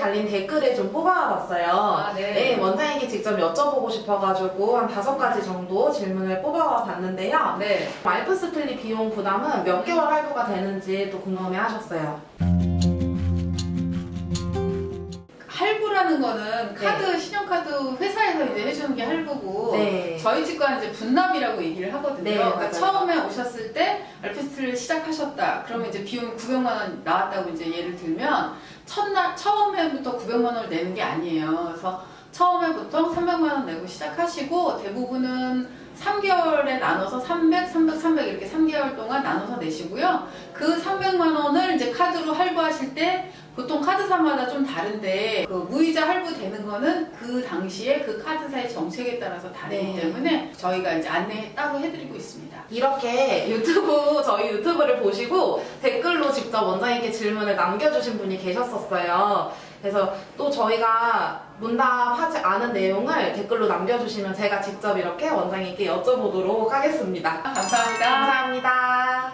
달린 댓글을 좀 뽑아봤어요. 아, 네. 원장님께 직접 여쭤보고 싶어가지고 한 다섯 가지 정도 질문을 뽑아봤는데요. 네. 와이프 스플릿 비용 부담은 몇 개월 할부가 되는지 또 궁금해하셨어요. 할부라는 거는 카드, 신용카드 회사에서 이제 해주는 게 할부고 네. 저희 집과는 이제 분납이라고 얘기를 하거든요. 네, 그러니까 맞아요. 처음에 오셨을 때 알피스트를 시작하셨다. 그러면 이제 비용이 900만 원 나왔다고 이제 예를 들면 첫날 처음에부터 900만 원을 내는 게 아니에요. 그래서 처음에 보통 300만 원 내고 시작하시고 대부분은 3개월에 나눠서 300, 300, 300 이렇게 3개월 동안 나눠서 내시고요. 그 300만 원을 이제 카드로 할부하실 때 보통 카드사마다 좀 다른데 그 무이자 할부 되는 거는 그 당시에 그 카드사의 정책에 따라서 다르기 네. 때문에 저희가 이제 안내 따로 해드리고 있습니다. 이렇게 유튜브 저희 유튜브를 보시고 댓글로 직접 원장님께 질문을 남겨주신 분이 계셨었어요. 그래서 또 저희가 문답하지 않은 내용을 댓글로 남겨주시면 제가 직접 이렇게 원장님께 여쭤보도록 하겠습니다. 감사합니다. 감사합니다.